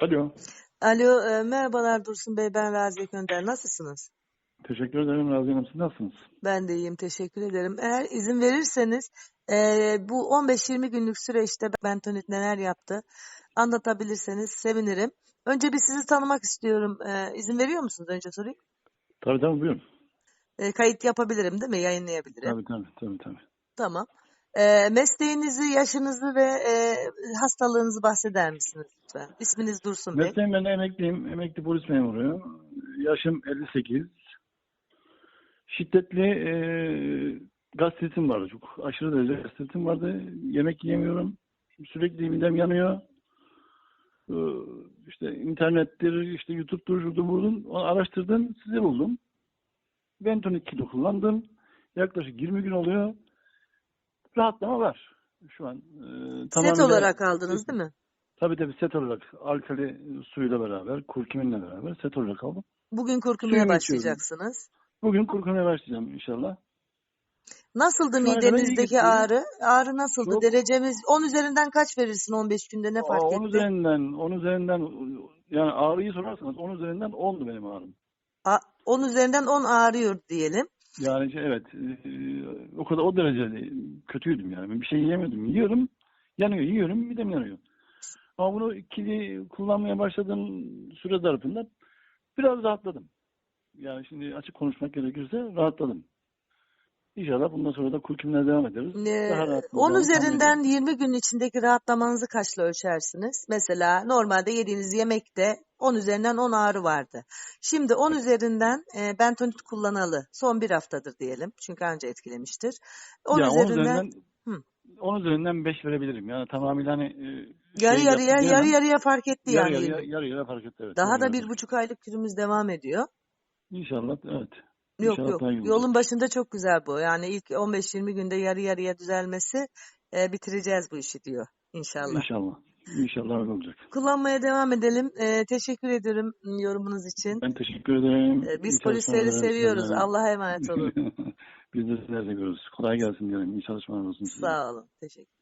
Alo. Alo, e, merhabalar Dursun Bey, ben Raziye Könder. Nasılsınız? Teşekkür ederim Raziye Hanım. Siz nasılsınız? Ben de iyiyim, teşekkür ederim. Eğer izin verirseniz, e, bu 15-20 günlük süreçte bentonit neler yaptı anlatabilirseniz sevinirim. Önce bir sizi tanımak istiyorum. E, izin veriyor musunuz? Önce sorayım. Tabii tabii buyurun. E, kayıt yapabilirim değil mi? Yayınlayabilirim. Tabii tabii tabii. tabii. Tamam. E, mesleğinizi, yaşınızı ve e, hastalığınızı bahseder misiniz lütfen? İsminiz Dursun Bey. Mesleğim ben emekliyim. Emekli polis memuruyum. Yaşım 58. Şiddetli e, gastritim vardı. Çok aşırı derece gastritim vardı. Yemek yiyemiyorum. Sürekli midem yanıyor. Ee, işte internettir, işte YouTube'dur, şurada buldum. Onu araştırdım, sizi buldum. Bentonit kilo kullandım. Yaklaşık 20 gün oluyor. Rahatlama var şu an. Ee, Set tamamıyla- olarak aldınız değil mi? Tabii tabii set olarak alkali suyuyla beraber, kurkuminle beraber set olarak aldım. Bugün kurkumaya Suyunu içiyorum. başlayacaksınız. Bugün kurkumaya başlayacağım inşallah. Nasıldı Şu midenizdeki ağrı? Ağrı nasıldı? Çok- Derecemiz 10 üzerinden kaç verirsin 15 günde ne fark Aa, etti? 10 üzerinden, 10 üzerinden yani ağrıyı sorarsanız 10 üzerinden 10'du benim ağrım. A- 10 üzerinden 10 ağrıyor diyelim. Yani şey, evet e, o kadar o derece kötüydüm yani. Bir şey yiyemiyordum. Yiyorum, yanıyor, yiyorum, midem yanıyor. Ama bunu ikili kullanmaya başladığım süre zarfında biraz rahatladım. Yani şimdi açık konuşmak gerekirse rahatladım. İnşallah bundan sonra da kurkimler devam ederiz. Ee, Daha rahat 10 olacağını tahmin üzerinden ediyorum. 20 gün içindeki rahatlamanızı kaçla ölçersiniz? Mesela normalde yediğiniz yemekte 10 üzerinden 10 ağrı vardı. Şimdi 10 üzerinden e, bentonit kullanalı son bir haftadır diyelim. Çünkü önce etkilemiştir. 10 ya 10 üzerinden üzerinden Hı. 10 üzerinden 5 verebilirim. Yani tamamıyla hani e, yarı şey yarıya yaptım yarı diyemem. yarıya fark etti yarı yani. yarıya, yarı yarıya fark etti. Evet, Daha yarı da yarıya bir buçuk aylık kürümüz devam ediyor. İnşallah evet. Yok İnşallah yok. Yolun başında çok güzel bu. Yani ilk 15-20 günde yarı yarıya düzelmesi e, bitireceğiz bu işi diyor inşallah. İnşallah. İnşallah öyle olacak. Kullanmaya devam edelim. E, teşekkür ederim yorumunuz için. Ben teşekkür ederim. E, biz İyi polisleri seviyoruz. size. Allah'a emanet olun. Biz de sizler seviyoruz. Kolay gelsin diyelim. İyi çalışmalar olsun size. Sağ olun. Teşekkür